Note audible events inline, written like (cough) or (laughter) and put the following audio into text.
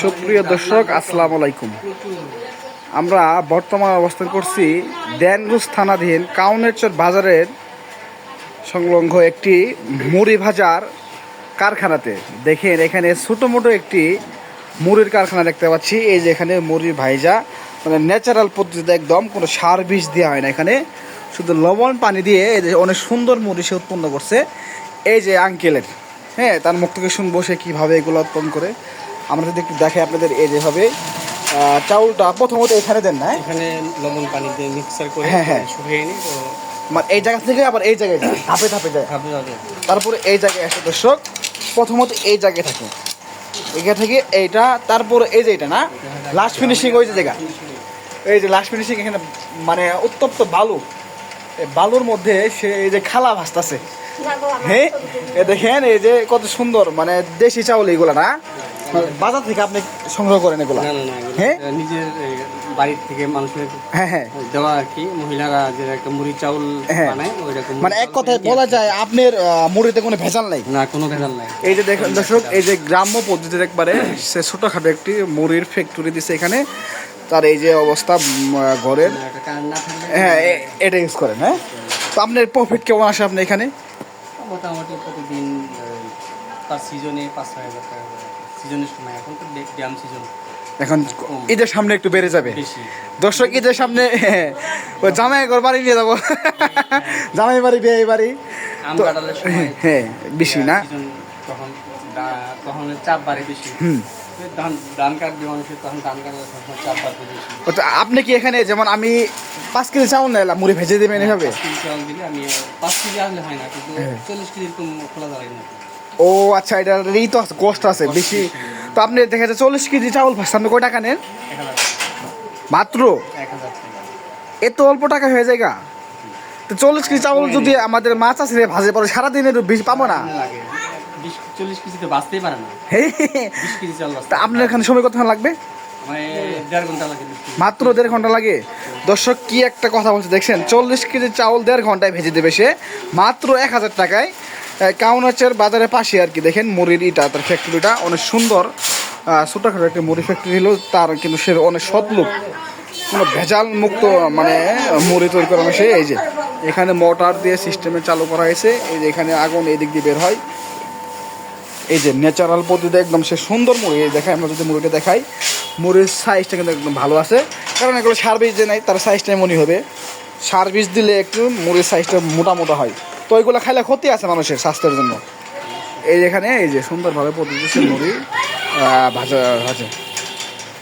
সুপ্রিয় দর্শক, আসসালামু আলাইকুম। আমরা বর্তমান অবস্থান করছি দেনগুজ থানাধীন কাউনেরচর বাজারের সংলগ্ন একটি মুড়ি ভাজার কারখানাতে। দেখেন, এখানে ছোটো মোটো একটি মুড়ির কারখানা দেখতে পাচ্ছি। এই যে এখানে মুড়ি ভাইজা মানে ন্যাচারাল পদ্ধতিতে একদম কোনো সার বিষ দেওয়া হয় না এখানে। শুধু লবণ পানি দিয়ে এই যে অনেক সুন্দর মুড়ি সে উৎপন্ন করছে। এই যে আঙ্কেলের হ্যাঁ তার মুখ থেকে শুনব সে কীভাবে এগুলো উৎপন্ন করে। আমরা যদি একটু দেখে আপনাদের এই যেভাবে আহ, চাউলটা প্রথমত এখানে দেন না হ্যাঁ? এখানে লবণ পানি দিয়ে মিক্সার করে হ্যাঁ, হ্যাঁ। শুকিয়ে নিই তো মানে এই জায়গা থেকে আবার এই জায়গায় যায় ধাপে ধাপে যায় তারপরে এই জায়গায় আসে দর্শক প্রথমত এই জায়গায় থাকে এখান থেকে এইটা তারপর এই যে এটা না লাস্ট ফিনিশিং ওই যে জায়গা। এই যে লাস্ট ফিনিশিং এখানে মানে উত্তপ্ত বালু। এই বালুর মধ্যে সে এই যে খালা ভাসতাছে। হ্যাঁ? এ দেখেন এই যে কত সুন্দর মানে দেশি চাউল এগুলো না। বাজার থেকে আপনি সংগ্রহ করেন এগুলো? না না না হ্যাঁ? নিজের বাড়ির থেকে মানুষের হ্যাঁ হ্যাঁ। দেওয়া আর কি। মহিলারা যে একটা মুড়ি চাউল হ্যাঁ। বানায় ওই রকম মানে এক কথায় বলা যায় আপনার মুড়িতে কোনো ভেজাল নাই? না কোনো ভেজাল নাই। এই যে দেখেন দর্শক এই যে গ্রাম্য পদ্ধতিতে একবারে সে ছোটোখাটো একটি মুড়ির ফ্যাক্টরি দিছে এখানে। তার এই যে অবস্থা ঘরের। হ্যাঁ এটা ইউজ করেন হ্যাঁ? তো আপনার প্রফিট কেমন আসে আপনি এখানে? মোটামুটি প্রতিদিন তার সিজনে পাঁচ ছয় হাজার টাকা সিজনের সময় এখন তো ড্যাম সিজন এখন ঈদের সামনে একটু বেড়ে যাবে। দর্শক ঈদের সামনে (laughs) হ্যাঁ, জামাই ঘর বাড়ি নিয়ে যাব। জামাই বাড়ি বিয়ে বাড়ি। সময় হ্যাঁ বেশি না। তখন তখন চাপ বাড়ে বেশি। আপনি কি এখানে যেমন আমি পাঁচ কেজি চাউল নিলাম মুড়ি ভেজে দেবেন এভাবে? পাঁচ কেজি আসলে হয় না কিন্তু হ্যাঁ। চল্লিশ কেজি খোলা না। ও আচ্ছা এটার এই তো কষ্ট আছে বেশি। তো আপনি দেখা যাচ্ছে চল্লিশ কেজি চাউল ভাজতে আপনি কয় টাকা নেন? মাত্র? এত অল্প টাকা হয়ে যায় গা। তো চল্লিশ কেজি চাউল যদি আমাদের মাছ আছে ভাজে পরে সারাদিনের বেশি পাবো না? তো আপনার এখানে সময় কতক্ষণ লাগবে। মাত্র দেড় ঘণ্টা লাগে। দর্শক কি একটা কথা বলছে দেখছেন? চল্লিশ কেজি চাউল দেড় ঘন্টায় ভেজে দেবে সে। মাত্র এক হাজার টাকায়। কাউনাচের বাজারের পাশে আর কি। দেখেন মুড়ির ইটা, তার ফ্যাক্টরিটা অনেক সুন্দর। ছোটোখাটো একটা মুড়ি ফ্যাক্টরি হলো তার কিন্তু সে অনেক সৎ লোক। কোনো ভেজাল মুক্ত মানে মুড়ি তৈরি করা হয়েছে এই যে, এখানে মোটর দিয়ে সিস্টেমে চালু করা হয়েছে, এই যে এখানে আগুন এই দিক দিয়ে বের হয়। এই যে ন্যাচারাল পদ্ধতিতে একদম সে সুন্দর মুড়ি, এই দেখায় আমরা যদি মুড়িটা দেখাই, মুড়ির সাইজটা কিন্তু একদম ভালো আছে। কারণ এগুলো সার বীজ যে নাই, তার সাইজটা এমনই হবে। সার বীজ দিলে একটু মুড়ির সাইজটা মোটা মোটা হয়। তো ওইগুলো খাইলে ক্ষতি আছে মানুষের স্বাস্থ্যের জন্য। এই যেখানে এই যে সুন্দরভাবে পদ্ধতি সে মুড়ি ভাজা ভাজে